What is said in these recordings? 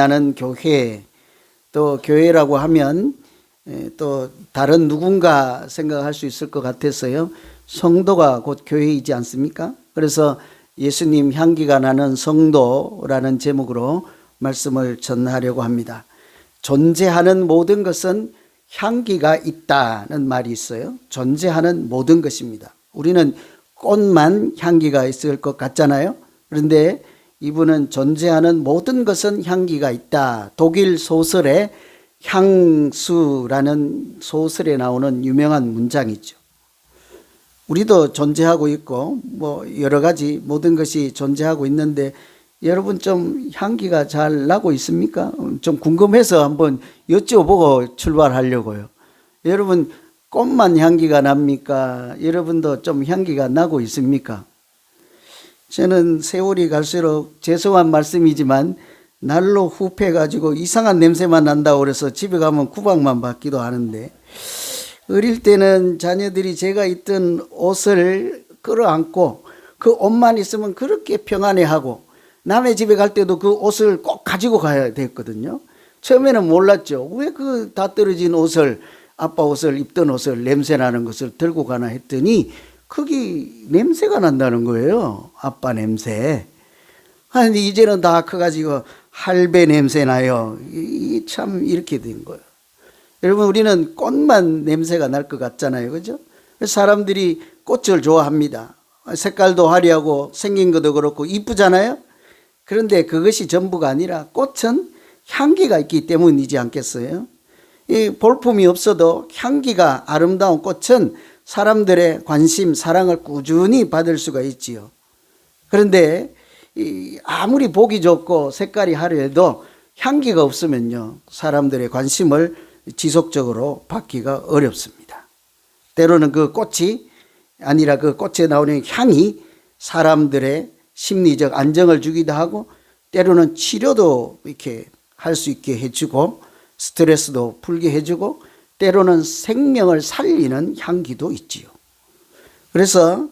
나는 교회 또 교회라고 하면 에, 또 다른 누군가 생각할 수 있을 것 같아서요. 성도가 곧 교회이지 않습니까? 그래서 예수님 향기가 나는 성도라는 제목으로 말씀을 전하려고 합니다. 존재하는 모든 것은 향기가 있다는 말이 있어요. 존재하는 모든 것입니다. 우리는 꽃만 향기가 있을 것 같잖아요. 그런데 이분은 존재하는 모든 것은 향기가 있다. 독일 소설의 향수라는 소설에 나오는 유명한 문장이죠. 우리도 존재하고 있고 뭐 여러 가지 모든 것이 존재하고 있는데 여러분 좀 향기가 잘 나고 있습니까? 좀 궁금해서 한번 여쭤보고 출발하려고요. 여러분 꽃만 향기가 납니까? 여러분도 좀 향기가 나고 있습니까? 저는 세월이 갈수록 죄송한 말씀이지만 날로 후패가지고 이상한 냄새만 난다고 그래서 집에 가면 구박만 받기도 하는데 어릴 때는 자녀들이 제가 입던 옷을 끌어안고 그 옷만 있으면 그렇게 평안해하고 남의 집에 갈 때도 그 옷을 꼭 가지고 가야 됐거든요. 처음에는 몰랐죠. 왜 그 다 떨어진 옷을 아빠 옷을 입던 옷을 냄새 나는 것을 들고 가나 했더니 거기 냄새가 난다는 거예요. 아빠 냄새. 아니 이제는 다 커가지고 할배 냄새 나요. 이 참 이렇게 된 거예요. 여러분 우리는 꽃만 냄새가 날 것 같잖아요. 그죠? 사람들이 꽃을 좋아합니다. 색깔도 화려하고 생긴 것도 그렇고 이쁘잖아요. 그런데 그것이 전부가 아니라 꽃은 향기가 있기 때문이지 않겠어요? 이 볼품이 없어도 향기가 아름다운 꽃은 사람들의 관심, 사랑을 꾸준히 받을 수가 있지요. 그런데 이 아무리 보기 좋고 색깔이 화려해도 향기가 없으면요. 사람들의 관심을 지속적으로 받기가 어렵습니다. 때로는 그 꽃이 아니라 그 꽃에 나오는 향이 사람들의 심리적 안정을 주기도 하고 때로는 치료도 이렇게 할 수 있게 해주고 스트레스도 풀게 해주고 때로는 생명을 살리는 향기도 있지요. 그래서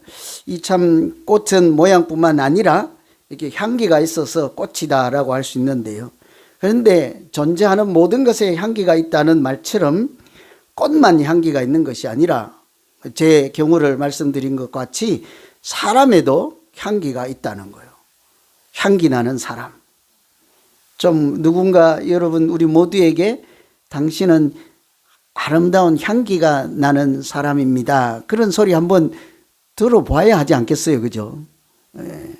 이 참 꽃은 모양뿐만 아니라 이렇게 향기가 있어서 꽃이다라고 할 수 있는데요. 그런데 존재하는 모든 것에 향기가 있다는 말처럼 꽃만 향기가 있는 것이 아니라 제 경우를 말씀드린 것 같이 사람에도 향기가 있다는 거예요. 향기 나는 사람. 좀 누군가 여러분 우리 모두에게 당신은 아름다운 향기가 나는 사람입니다. 그런 소리 한번 들어봐야 하지 않겠어요, 그죠? 예.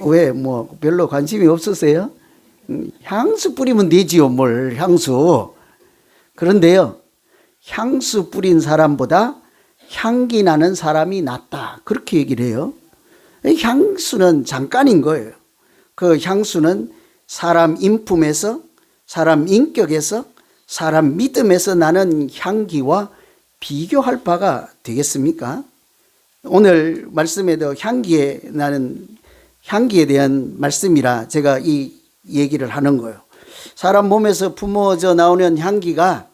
왜, 뭐, 별로 관심이 없으세요? 음, 향수 뿌리면 되지요, 뭘, 향수. 그런데요, 향수 뿌린 사람보다 향기 나는 사람이 낫다. 그렇게 얘기를 해요. 향수는 잠깐인 거예요. 그 향수는 사람 인품에서, 사람 인격에서, 사람 믿음에서 나는 향기와 비교할 바가 되겠습니까? 오늘 말씀에도 향기에 나는 향기에 대한 말씀이라 제가 이 얘기를 하는 거예요. 사람 몸에서 품어져 나오는 향기가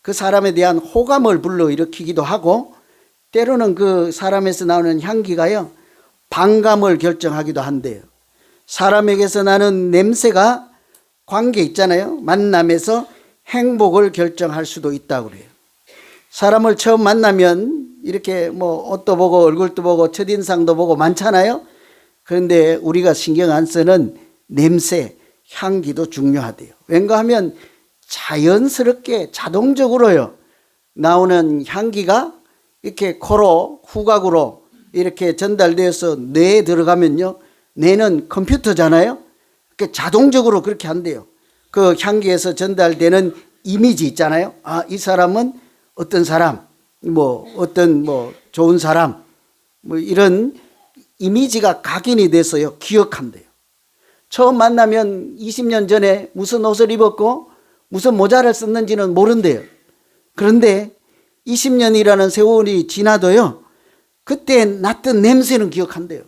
그 사람에 대한 호감을 불러일으키기도 하고 때로는 그 사람에서 나오는 향기가요 반감을 결정하기도 한대요. 사람에게서 나는 냄새가 관계 있잖아요. 만남에서 행복을 결정할 수도 있다고 그래요. 사람을 처음 만나면 이렇게 뭐 옷도 보고 얼굴도 보고 첫인상도 보고 많잖아요. 그런데 우리가 신경 안 쓰는 냄새, 향기도 중요하대요. 왠가 하면 자연스럽게 자동적으로요. 나오는 향기가 이렇게 코로 후각으로 이렇게 전달되어서 뇌에 들어가면요. 뇌는 컴퓨터잖아요. 그 자동적으로 그렇게 한대요. 그 향기에서 전달되는 이미지 있잖아요. 아, 이 사람은 어떤 사람, 뭐 어떤 뭐 좋은 사람, 뭐 이런 이미지가 각인이 돼서요. 기억한대요. 처음 만나면 20년 전에 무슨 옷을 입었고 무슨 모자를 썼는지는 모른대요. 그런데 20년이라는 세월이 지나도요. 그때 났던 냄새는 기억한대요.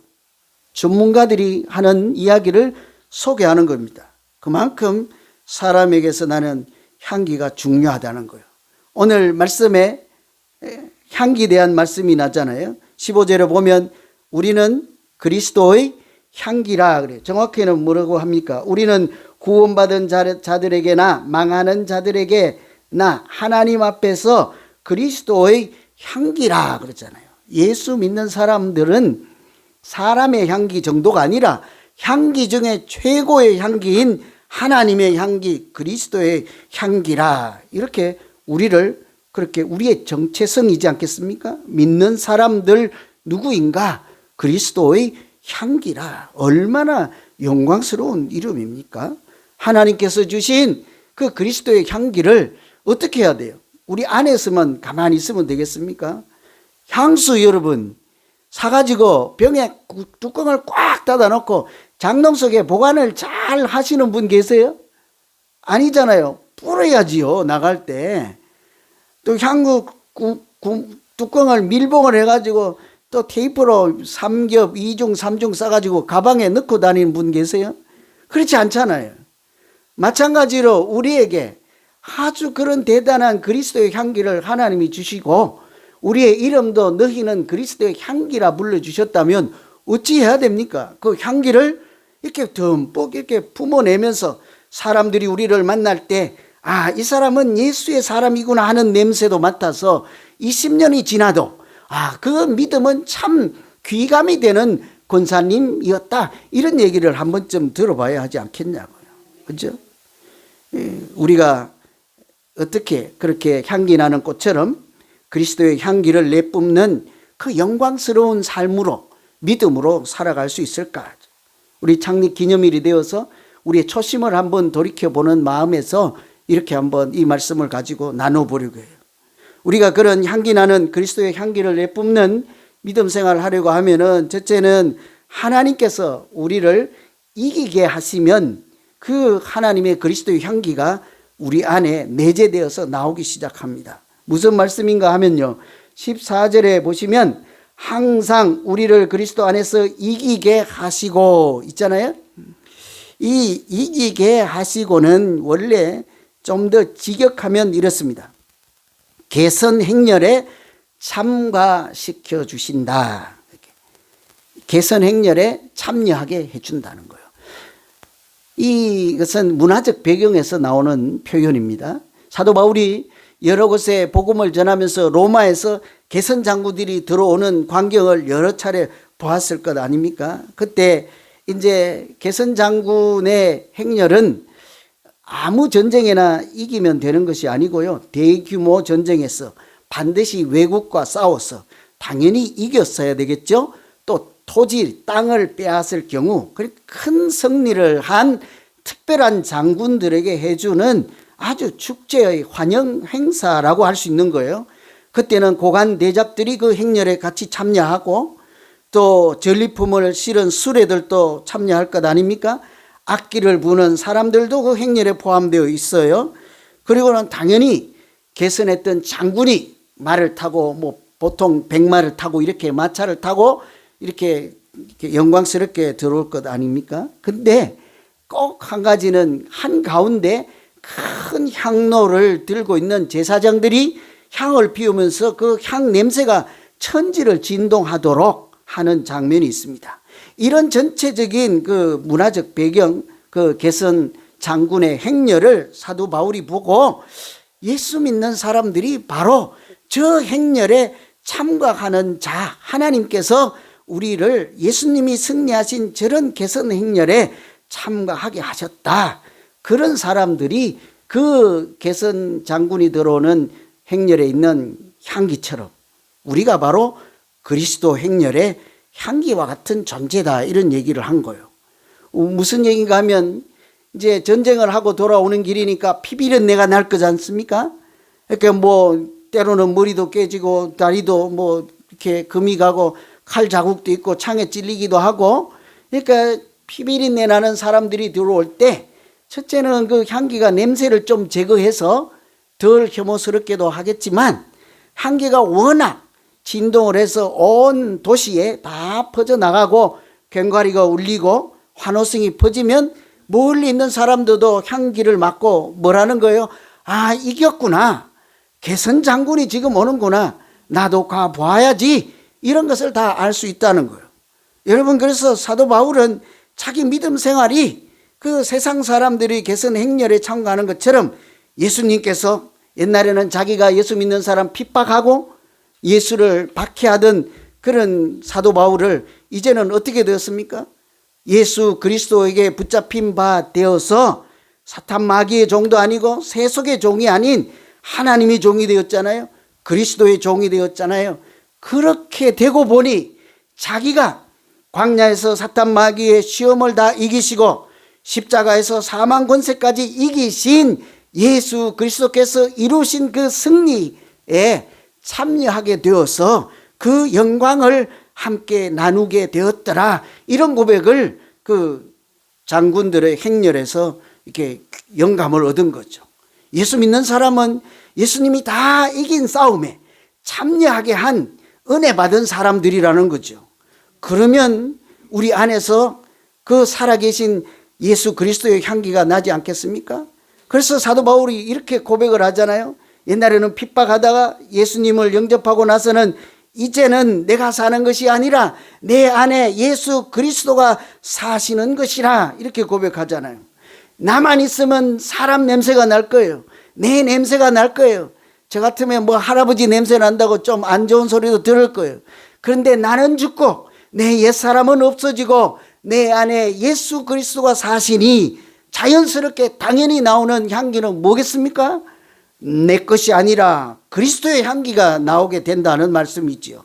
전문가들이 하는 이야기를 소개하는 겁니다. 그만큼 사람에게서 나는 향기가 중요하다는 거예요. 오늘 말씀에 향기에 대한 말씀이 나잖아요. 15절에 보면 우리는 그리스도의 향기라 그래. 정확히는 뭐라고 합니까? 우리는 구원받은 자- 자들에게나 망하는 자들에게나 하나님 앞에서 그리스도의 향기라 그러잖아요. 예수 믿는 사람들은 사람의 향기 정도가 아니라 향기 중에 최고의 향기인 하나님의 향기, 그리스도의 향기라. 이렇게 우리를 그렇게 우리의 정체성이지 않겠습니까? 믿는 사람들 누구인가? 그리스도의 향기라. 얼마나 영광스러운 이름입니까? 하나님께서 주신 그 그리스도의 향기를 어떻게 해야 돼요? 우리 안에서만 가만히 있으면 되겠습니까? 향수 여러분, 사가지고 병에 구- 뚜껑을 꽉 닫아 놓고 장롱 속에 보관을 잘 하시는 분 계세요? 아니잖아요. 뿌려야지요, 나갈 때. 또 향구 구- 구- 뚜껑을 밀봉을 해가지고 또 테이프로 삼겹, 이중, 삼중 싸가지고 가방에 넣고 다니는 분 계세요? 그렇지 않잖아요. 마찬가지로 우리에게 아주 그런 대단한 그리스도의 향기를 하나님이 주시고 우리의 이름도 너희는 그리스도의 향기라 불러주셨다면 어찌 해야 됩니까? 그 향기를 이렇게 듬뿍 이렇게 품어내면서 사람들이 우리를 만날 때 아, 이 사람은 예수의 사람이구나 하는 냄새도 맡아서 20년이 지나도 아, 그 믿음은 참 귀감이 되는 권사님이었다. 이런 얘기를 한 번쯤 들어봐야 하지 않겠냐고요. 그죠? 예, 우리가 어떻게 그렇게 향기 나는 꽃처럼 그리스도의 향기를 내뿜는 그 영광스러운 삶으로 믿음으로 살아갈 수 있을까? 우리 창립 기념일이 되어서 우리의 초심을 한번 돌이켜 보는 마음에서 이렇게 한번 이 말씀을 가지고 나눠보려고 해요. 우리가 그런 향기 나는 그리스도의 향기를 내뿜는 믿음 생활을 하려고 하면은 첫째는 하나님께서 우리를 이기게 하시면 그 하나님의 그리스도의 향기가 우리 안에 내재되어서 나오기 시작합니다. 무슨 말씀인가 하면요. 14절에 보시면 항상 우리를 그리스도 안에서 이기게 하시고 있잖아요. 이 이기게 하시고는 원래 좀 더 직역하면 이렇습니다. 개선 행렬에 참가시켜 주신다. 개선 행렬에 참여하게 해준다는 거예요. 이것은 문화적 배경에서 나오는 표현입니다. 사도 바울이 여러 곳에 복음을 전하면서 로마에서 개선 장군들이 들어오는 광경을 여러 차례 보았을 것 아닙니까? 그때 이제 개선 장군의 행렬은 아무 전쟁에나 이기면 되는 것이 아니고요. 대규모 전쟁에서 반드시 외국과 싸워서 당연히 이겼어야 되겠죠. 또 토지, 땅을 빼앗을 경우 큰 승리를 한 특별한 장군들에게 해주는 아주 축제의 환영 행사라고 할 수 있는 거예요. 그때는 고관 대작들이 그 행렬에 같이 참여하고 또 전리품을 실은 수레들도 참여할 것 아닙니까? 악기를 부는 사람들도 그 행렬에 포함되어 있어요. 그리고는 당연히 개선했던 장군이 말을 타고 뭐 보통 백마를 타고 이렇게 마차를 타고 이렇게 영광스럽게 들어올 것 아닙니까? 근데 꼭 한 가지는 한 가운데 큰 향로를 들고 있는 제사장들이 향을 피우면서 그 향 냄새가 천지를 진동하도록 하는 장면이 있습니다. 이런 전체적인 그 문화적 배경, 그 개선 장군의 행렬을 사도 바울이 보고 예수 믿는 사람들이 바로 저 행렬에 참가하는 자, 하나님께서 우리를 예수님이 승리하신 저런 개선 행렬에 참가하게 하셨다. 그런 사람들이 그 개선 장군이 들어오는 행렬에 있는 향기처럼 우리가 바로 그리스도 행렬의 향기와 같은 존재다. 이런 얘기를 한 거예요. 어, 무슨 얘기인가 하면 이제 전쟁을 하고 돌아오는 길이니까 피비린 내가 날 거지 않습니까? 그러니까 뭐 때로는 머리도 깨지고 다리도 뭐 이렇게 금이 가고 칼 자국도 있고 창에 찔리기도 하고 그러니까 피비린내 나는 사람들이 들어올 때 첫째는 그 향기가 냄새를 좀 제거해서 덜 혐오스럽게도 하겠지만 향기가 워낙 진동을 해서 온 도시에 다 퍼져나가고 괭과리가 울리고 환호성이 퍼지면 멀리 있는 사람들도 향기를 맡고 뭐라는 거예요? 아, 이겼구나. 개선 장군이 지금 오는구나. 나도 가봐야지. 이런 것을 다 알 수 있다는 거예요. 여러분 그래서 사도 바울은 자기 믿음 생활이 그 세상 사람들이 개선 행렬에 참가하는 것처럼 예수님께서 옛날에는 자기가 예수 믿는 사람 핍박하고 예수를 박해하던 그런 사도 바울을 이제는 어떻게 되었습니까? 예수 그리스도에게 붙잡힌 바 되어서 사탄 마귀의 종도 아니고 세속의 종이 아닌 하나님의 종이 되었잖아요. 그리스도의 종이 되었잖아요. 그렇게 되고 보니 자기가 광야에서 사탄 마귀의 시험을 다 이기시고 십자가에서 사망 권세까지 이기신 예수 그리스도께서 이루신 그 승리에 참여하게 되어서 그 영광을 함께 나누게 되었더라. 이런 고백을 그 장군들의 행렬에서 이렇게 영감을 얻은 거죠. 예수 믿는 사람은 예수님이 다 이긴 싸움에 참여하게 한 은혜 받은 사람들이라는 거죠. 그러면 우리 안에서 그 살아계신 예수 그리스도의 향기가 나지 않겠습니까? 그래서 사도 바울이 이렇게 고백을 하잖아요. 옛날에는 핍박하다가 예수님을 영접하고 나서는 이제는 내가 사는 것이 아니라 내 안에 예수 그리스도가 사시는 것이라 이렇게 고백하잖아요. 나만 있으면 사람 냄새가 날 거예요. 내 냄새가 날 거예요. 저 같으면 뭐 할아버지 냄새 난다고 좀 안 좋은 소리도 들을 거예요. 그런데 나는 죽고 내 옛사람은 없어지고 내 안에 예수 그리스도가 사시니 자연스럽게 당연히 나오는 향기는 뭐겠습니까? 내 것이 아니라 그리스도의 향기가 나오게 된다는 말씀이지요.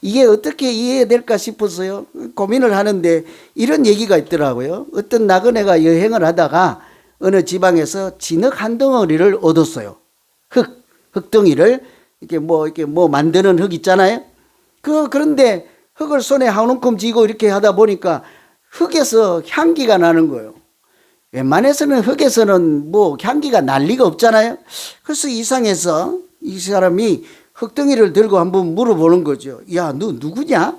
이게 어떻게 이해될까 싶어서요. 고민을 하는데 이런 얘기가 있더라고요. 어떤 나그네가 여행을 하다가 어느 지방에서 진흙 한 덩어리를 얻었어요. 흙, 흙덩이를 이렇게 뭐 이렇게 뭐 만드는 흙 있잖아요. 그 그런데 흙을 손에 한 움큼 쥐고 이렇게 하다 보니까 흙에서 향기가 나는 거예요. 웬만해서는 흙에서는 뭐 향기가 날 리가 없잖아요. 그래서 이상해서 이 사람이 흙덩이를 들고 한번 물어보는 거죠. 야, 너 누구냐?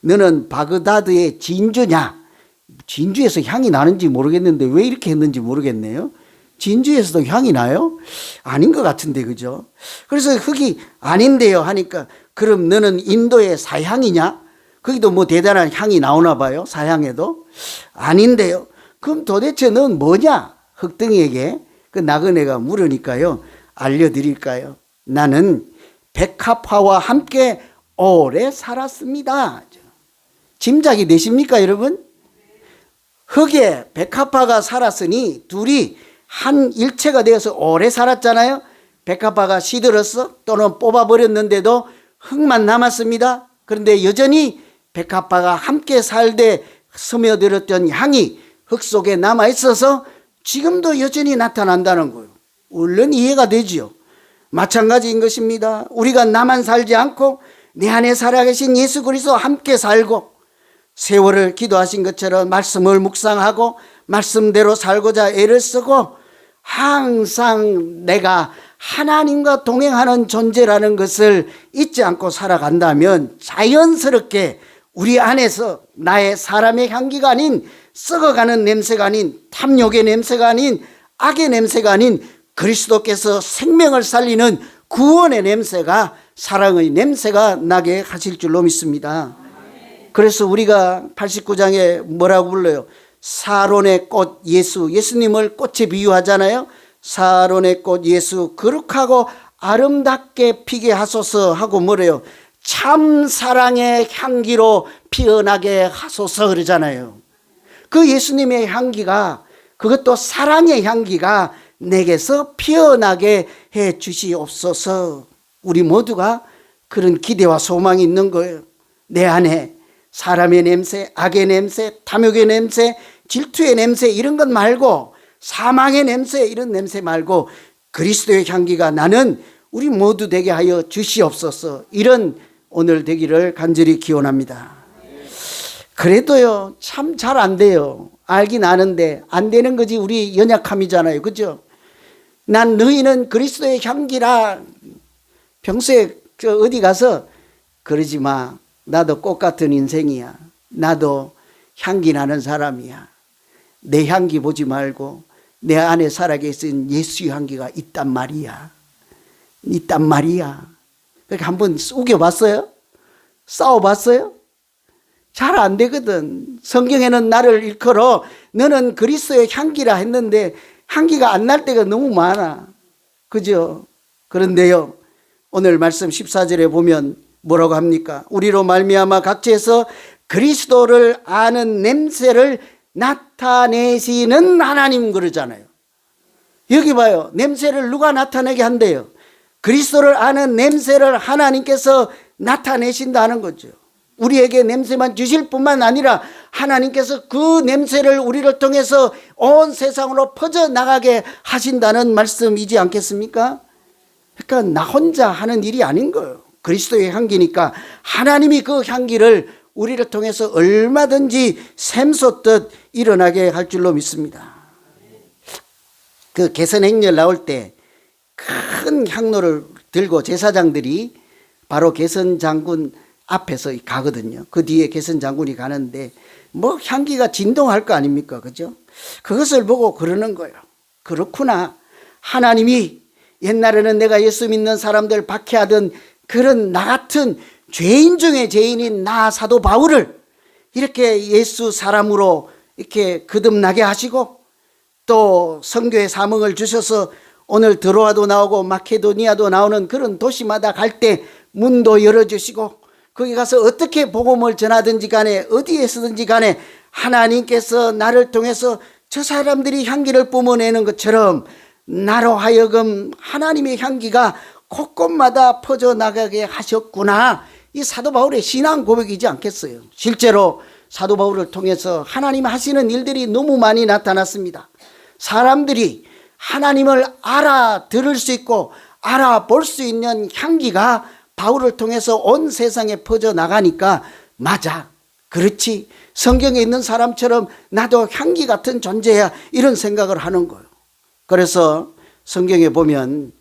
너는 바그다드의 진주냐? 진주에서 향이 나는지 모르겠는데 왜 이렇게 했는지 모르겠네요. 진주에서도 향이 나요? 아닌 것 같은데, 그죠? 그래서 흙이 아닌데요 하니까 그럼 너는 인도의 사향이냐? 거기도 뭐 대단한 향이 나오나 봐요. 사향에도. 아닌데요. 그럼 도대체 넌 뭐냐? 흙덩이에게 그 나그네가 물으니까요. 알려드릴까요? 나는 백합화와 함께 오래 살았습니다. 짐작이 되십니까, 여러분? 흙에 백합화가 살았으니 둘이 한 일체가 되어서 오래 살았잖아요. 백합화가 시들었어 또는 뽑아버렸는데도 흙만 남았습니다. 그런데 여전히 백합화가 함께 살되 스며들었던 향이 흙 속에 남아 있어서 지금도 여전히 나타난다는 거예요. 얼른 이해가 되지요. 마찬가지인 것입니다. 우리가 나만 살지 않고 내 안에 살아계신 예수 그리스도 함께 살고 세월을 기도하신 것처럼 말씀을 묵상하고 말씀대로 살고자 애를 쓰고 항상 내가 하나님과 동행하는 존재라는 것을 잊지 않고 살아간다면 자연스럽게 우리 안에서 나의 사람의 향기가 아닌 썩어가는 냄새가 아닌 탐욕의 냄새가 아닌 악의 냄새가 아닌 그리스도께서 생명을 살리는 구원의 냄새가 사랑의 냄새가 나게 하실 줄로 믿습니다. 그래서 우리가 89장에 뭐라고 불러요? 사론의 꽃 예수, 예수님을 꽃에 비유하잖아요. 사론의 꽃 예수, 거룩하고 아름답게 피게 하소서 하고 뭐래요? 참 사랑의 향기로 피어나게 하소서 그러잖아요. 그 예수님의 향기가 그것도 사랑의 향기가 내게서 피어나게 해 주시옵소서. 우리 모두가 그런 기대와 소망이 있는 거예요. 내 안에 사람의 냄새, 악의 냄새, 탐욕의 냄새, 질투의 냄새 이런 것 말고 사망의 냄새 이런 냄새 말고 그리스도의 향기가 나는 우리 모두 되게 하여 주시옵소서. 이런 오늘 되기를 간절히 기원합니다. 그래도요, 참 잘 안 돼요. 알긴 아는데 안 되는 거지 우리 연약함이잖아요. 그죠? 난 너희는 그리스도의 향기라. 평소에 저 어디 가서 그러지 마. 나도 꽃 같은 인생이야. 나도 향기 나는 사람이야. 내 향기 보지 말고 내 안에 살아계신 예수의 향기가 있단 말이야. 있단 말이야. 그렇게 한번 우겨봤어요? 싸워봤어요? 잘 안 되거든. 성경에는 나를 일컬어 너는 그리스도의 향기라 했는데 향기가 안 날 때가 너무 많아. 그죠? 그런데요. 오늘 말씀 14절에 보면 뭐라고 합니까? 우리로 말미암아 각지에서 그리스도를 아는 냄새를 나타내시는 하나님 그러잖아요. 여기 봐요. 냄새를 누가 나타내게 한대요? 그리스도를 아는 냄새를 하나님께서 나타내신다는 거죠. 우리에게 냄새만 주실 뿐만 아니라 하나님께서 그 냄새를 우리를 통해서 온 세상으로 퍼져 나가게 하신다는 말씀이지 않겠습니까? 그러니까 나 혼자 하는 일이 아닌 거예요. 그리스도의 향기니까 하나님이 그 향기를 우리를 통해서 얼마든지 샘솟듯 일어나게 할 줄로 믿습니다. 그 개선 행렬 나올 때 큰 향로를 들고 제사장들이 바로 개선 장군 앞에서 가거든요. 그 뒤에 개선 장군이 가는데 뭐 향기가 진동할 거 아닙니까? 그죠? 그것을 보고 그러는 거예요. 그렇구나. 하나님이 옛날에는 내가 예수 믿는 사람들 박해하던 그런 나 같은 죄인 중에 죄인인 나 사도 바울을 이렇게 예수 사람으로 이렇게 거듭나게 하시고 또 성교의 사명을 주셔서 오늘 드로아도 나오고 마케도니아도 나오는 그런 도시마다 갈 때 문도 열어주시고 거기 가서 어떻게 복음을 전하든지 간에 어디에 서든지 간에 하나님께서 나를 통해서 저 사람들이 향기를 뿜어내는 것처럼 나로 하여금 하나님의 향기가 곳곳마다 퍼져나가게 하셨구나. 이 사도 바울의 신앙 고백이지 않겠어요. 실제로 사도 바울을 통해서 하나님 하시는 일들이 너무 많이 나타났습니다. 사람들이 하나님을 알아들을 수 있고 알아볼 수 있는 향기가 바울을 통해서 온 세상에 퍼져 나가니까 맞아. 그렇지. 성경에 있는 사람처럼 나도 향기 같은 존재야. 이런 생각을 하는 거예요. 그래서 성경에 보면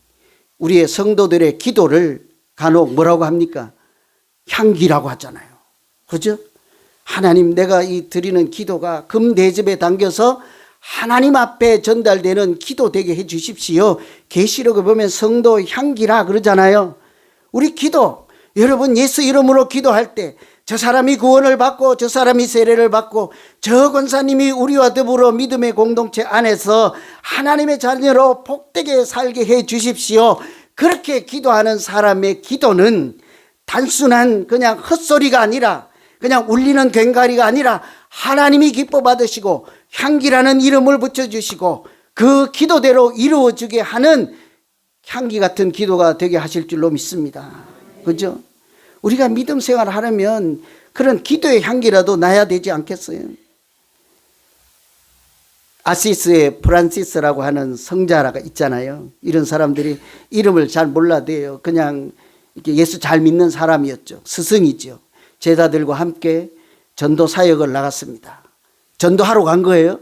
우리의 성도들의 기도를 간혹 뭐라고 합니까? 향기라고 하잖아요. 그죠? 하나님 내가 이 드리는 기도가 금대접에 담겨서 하나님 앞에 전달되는 기도 되게 해 주십시오. 계시록에 보면 성도 향기라 그러잖아요. 우리 기도 여러분 예수 이름으로 기도할 때 저 사람이 구원을 받고 저 사람이 세례를 받고 저 권사님이 우리와 더불어 믿음의 공동체 안에서 하나님의 자녀로 복되게 살게 해 주십시오. 그렇게 기도하는 사람의 기도는 단순한 그냥 헛소리가 아니라 그냥 울리는 괭가리가 아니라 하나님이 기뻐 받으시고 향기라는 이름을 붙여주시고 그 기도대로 이루어지게 하는 향기 같은 기도가 되게 하실 줄로 믿습니다. 그죠? 우리가 믿음 생활을 하려면 그런 기도의 향기라도 나야 되지 않겠어요? 아시스의 프란시스라고 하는 성자가 있잖아요. 이런 사람들이 이름을 잘 몰라도요. 그냥 예수 잘 믿는 사람이었죠. 스승이죠. 제자들과 함께 전도 사역을 나갔습니다. 전도하러 간 거예요.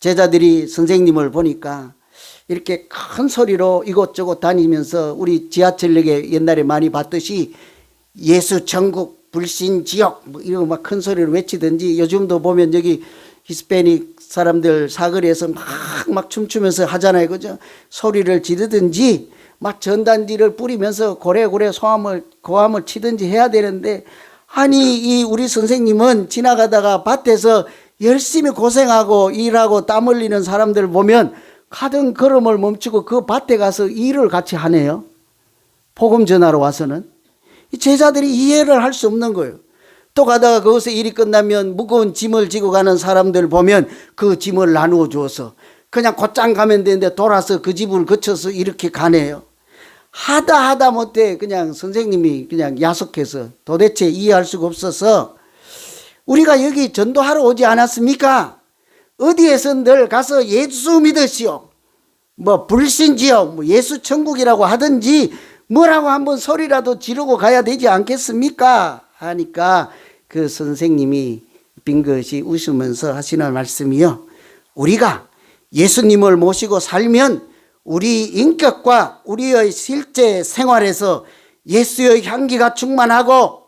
제자들이 선생님을 보니까 이렇게 큰 소리로 이곳저곳 다니면서 우리 지하철역에 옛날에 많이 봤듯이 예수 천국 불신 지역 뭐 이런 막 큰 소리로 외치든지 요즘도 보면 여기 히스패닉 사람들 사거리에서 막 막 춤추면서 하잖아요. 그죠? 소리를 지르든지 막 전단지를 뿌리면서 고래고래 소함을 고함을 치든지 해야 되는데 아니 이 우리 선생님은 지나가다가 밭에서 열심히 고생하고 일하고 땀 흘리는 사람들 보면 가던 걸음을 멈추고 그 밭에 가서 일을 같이 하네요. 복음 전하러 와서는 이 제자들이 이해를 할 수 없는 거예요. 또 가다가 거기서 일이 끝나면 무거운 짐을 지고 가는 사람들 보면 그 짐을 나누어 주어서 그냥 곧장 가면 되는데 돌아서 그 집을 거쳐서 이렇게 가네요. 하다 하다 못해 그냥 선생님이 그냥 야속해서 도대체 이해할 수가 없어서 우리가 여기 전도하러 오지 않았습니까? 어디에서 늘 가서 예수 믿으시오. 뭐 불신지요. 뭐 예수 천국이라고 하든지 뭐라고 한번 소리라도 지르고 가야 되지 않겠습니까? 하니까 그 선생님이 빙긋이 웃으면서 하시는 말씀이요. 우리가 예수님을 모시고 살면 우리 인격과 우리의 실제 생활에서 예수의 향기가 충만하고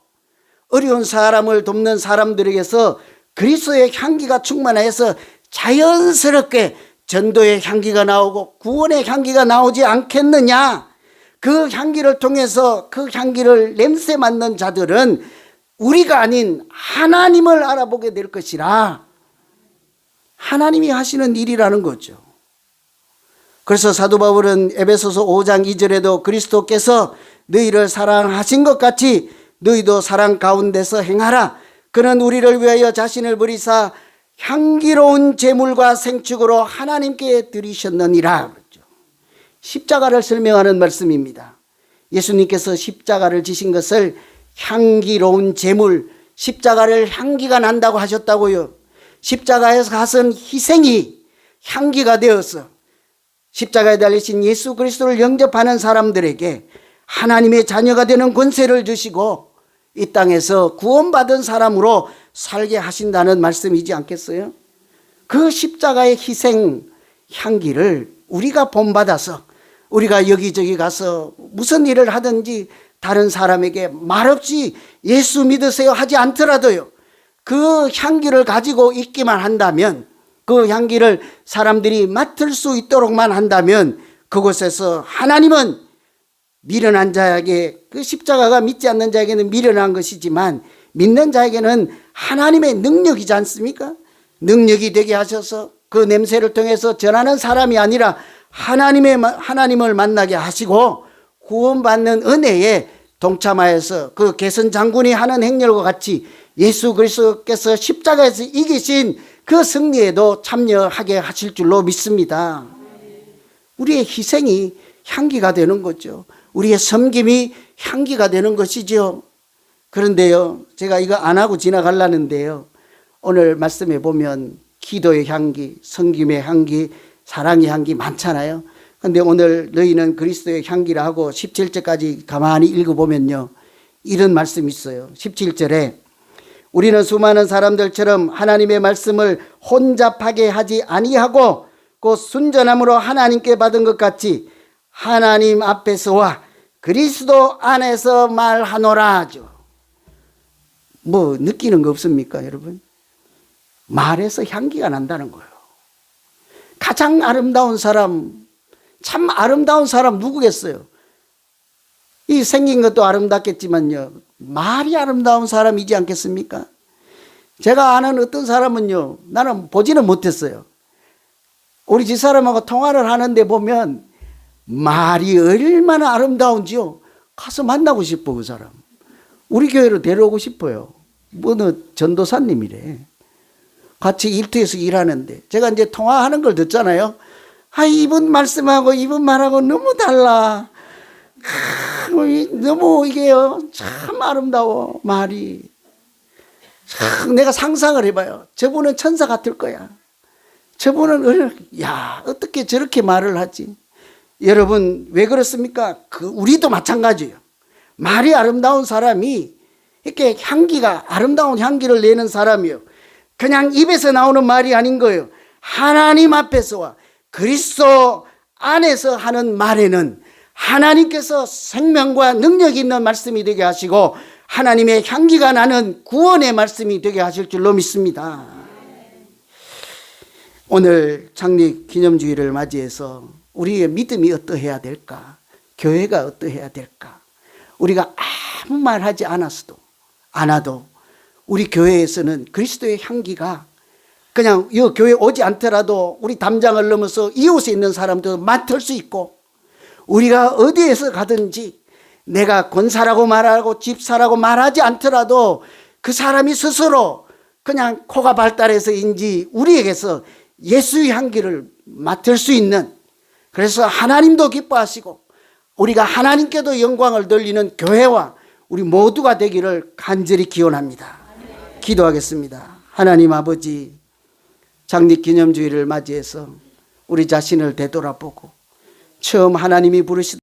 어려운 사람을 돕는 사람들에게서 그리스도의 향기가 충만해서 자연스럽게 전도의 향기가 나오고 구원의 향기가 나오지 않겠느냐? 그 향기를 통해서 그 향기를 냄새 맡는 자들은 우리가 아닌 하나님을 알아보게 될 것이라 하나님이 하시는 일이라는 거죠. 그래서 사도 바울은 에베소서 5장 2절에도 그리스도께서 너희를 사랑하신 것 같이 너희도 사랑 가운데서 행하라. 그는 우리를 위하여 자신을 버리사 향기로운 제물과 생축으로 하나님께 드리셨느니라. 그랬죠. 십자가를 설명하는 말씀입니다. 예수님께서 십자가를 지신 것을 향기로운 제물, 십자가를 향기가 난다고 하셨다고요. 십자가에서 가선 희생이 향기가 되어서 십자가에 달리신 예수 그리스도를 영접하는 사람들에게 하나님의 자녀가 되는 권세를 주시고 이 땅에서 구원받은 사람으로 살게 하신다는 말씀이지 않겠어요? 그 십자가의 희생 향기를 우리가 본받아서 우리가 여기저기 가서 무슨 일을 하든지 다른 사람에게 말없이 예수 믿으세요 하지 않더라도요. 그 향기를 가지고 있기만 한다면 그 향기를 사람들이 맡을 수 있도록만 한다면 그곳에서 하나님은 미련한 자에게 그 십자가가 믿지 않는 자에게는 미련한 것이지만 믿는 자에게는 하나님의 능력이지 않습니까? 능력이 되게 하셔서 그 냄새를 통해서 전하는 사람이 아니라 하나님의 하나님을 만나게 하시고 구원받는 은혜에 동참하여서 그 개선 장군이 하는 행렬과 같이 예수 그리스도께서 십자가에서 이기신 그 승리에도 참여하게 하실 줄로 믿습니다. 우리의 희생이 향기가 되는 거죠. 우리의 섬김이 향기가 되는 것이죠. 그런데요, 제가 이거 안 하고 지나가려는데요. 오늘 말씀에 보면 기도의 향기, 섬김의 향기, 사랑의 향기 많잖아요. 근데 오늘 너희는 그리스도의 향기라 하고 17절까지 가만히 읽어보면요. 이런 말씀이 있어요. 17절에 우리는 수많은 사람들처럼 하나님의 말씀을 혼잡하게 하지 아니하고 곧 순전함으로 하나님께 받은 것 같이 하나님 앞에서와 그리스도 안에서 말하노라 하죠. 뭐 느끼는 거 없습니까, 여러분? 말에서 향기가 난다는 거예요. 가장 아름다운 사람, 참 아름다운 사람 누구겠어요? 이 생긴 것도 아름답겠지만요. 말이 아름다운 사람이지 않겠습니까? 제가 아는 어떤 사람은요. 나는 보지는 못했어요. 우리 집사람하고 통화를 하는데 보면 말이 얼마나 아름다운지요. 가서 만나고 싶어 그 사람. 우리 교회로 데려오고 싶어요. 뭐너 전도사님이래. 같이 일터에서 일하는데 제가 이제 통화하는 걸 듣잖아요. 아 이분 말씀하고 이분 말하고 너무 달라. 아, 너무 이게요 참 아름다워 말이. 참 내가 상상을 해봐요. 저분은 천사 같을 거야. 저분은 야 어떻게 저렇게 말을 하지? 여러분 왜 그렇습니까? 그 우리도 마찬가지예요. 말이 아름다운 사람이 이렇게 향기가 아름다운 향기를 내는 사람이요. 그냥 입에서 나오는 말이 아닌 거예요. 하나님 앞에서와 그리스도 안에서 하는 말에는 하나님께서 생명과 능력이 있는 말씀이 되게 하시고 하나님의 향기가 나는 구원의 말씀이 되게 하실 줄로 믿습니다. 오늘 창립 기념주의를 맞이해서 우리의 믿음이 어떠해야 될까? 교회가 어떠해야 될까? 우리가 아무 말 하지 않았어도, 않아도 우리 교회에서는 그리스도의 향기가 그냥 이 교회 오지 않더라도 우리 담장을 넘어서 이웃에 있는 사람도 맡을 수 있고 우리가 어디에서 가든지 내가 권사라고 말하고 집사라고 말하지 않더라도 그 사람이 스스로 그냥 코가 발달해서인지 우리에게서 예수의 향기를 맡을 수 있는 그래서 하나님도 기뻐하시고 우리가 하나님께도 영광을 돌리는 교회와 우리 모두가 되기를 간절히 기원합니다. 기도하겠습니다. 하나님 아버지 장립 기념주의를 맞이해서 우리 자신을 되돌아보고 처음 하나님이 부르시